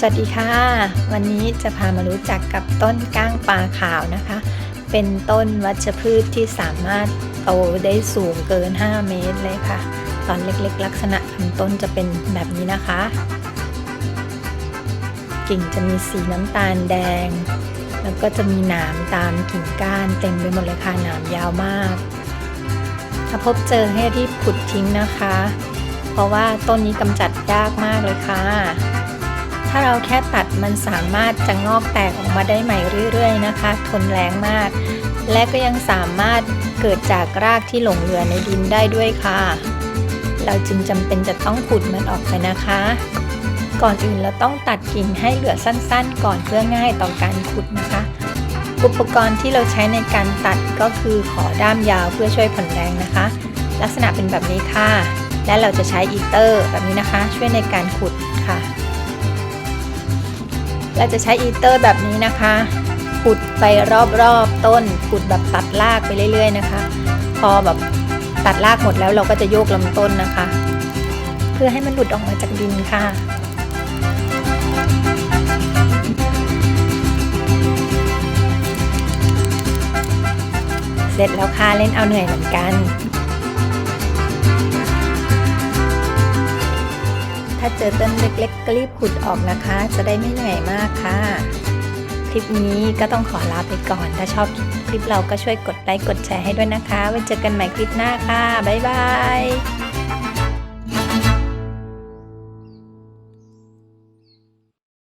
สวัสดีค่ะ วันนี้จะพามารู้จักกับต้นก้างปลาขาวนะคะ เป็นต้นวัชพืชที่สามารถโตได้สูงเกิน 5 เมตรเลยค่ะ ตอนเล็กๆ ลักษณะลำต้นจะเป็นแบบนี้นะคะ กิ่งจะมีสีน้ำตาลแดง แล้วก็จะมีหนามตามกิ่งก้านเต็มไปหมดเลยค่ะหนามยาวมาก ถ้าพบเจอให้รีบขุดทิ้งนะคะ เพราะว่าต้นนี้กำจัดยากมากเลยค่ะาเราแค่ตัดมันสามารถจะงอกแตกออกมาได้ใหม่เรื่อยๆนะคะ ทนแรงมาก และก็ยังสามารถเกิดจากรากที่หลงเหลือในดินได้ด้วยค่ะ เราจึงจำเป็นจะต้องขุดมันออกไปนะคะ ก่อนอื่นเราต้องตัดกิ่งให้เหลือสั้นๆ ก่อนเพื่อง่ายต่อการขุดนะคะ อุปกรณ์ที่เราใช้ในการตัดก็คือขอด้ามยาวเพื่อช่วยผ่อนแรงนะคะ ลักษณะเป็นแบบนี้ค่ะและเราจะใช้อีเตอร์แบบนี้นะคะ ช่วยในการขุดค่ะ เราจะใช้อีเตอร์แบบนี้นะคะขุดไปรอบๆต้นขุดแบบตัดรากไปเรื่อย ๆ นะคะ พอแบบตัดรากหมดแล้วเราก็จะโยกลำต้นนะคะ เพื่อให้มันหลุดออกมาจากดินค่ะเสร็จแล้วค่ะเล่นเอาเหนื่อยเหมือนกัน ถ้าเจอต้นเล็กๆก็รีบขุดออกนะคะ จะได้ไม่เหนื่อยมากค่ะ คลิปนี้ก็ต้องขอลาไปก่อน ถ้าชอบคลิปเราก็ช่วยกดไลค์กดแชร์ให้ด้วยนะคะ ไว้เจอกันใหม่คลิปหน้าค่ะ บ๊ายบาย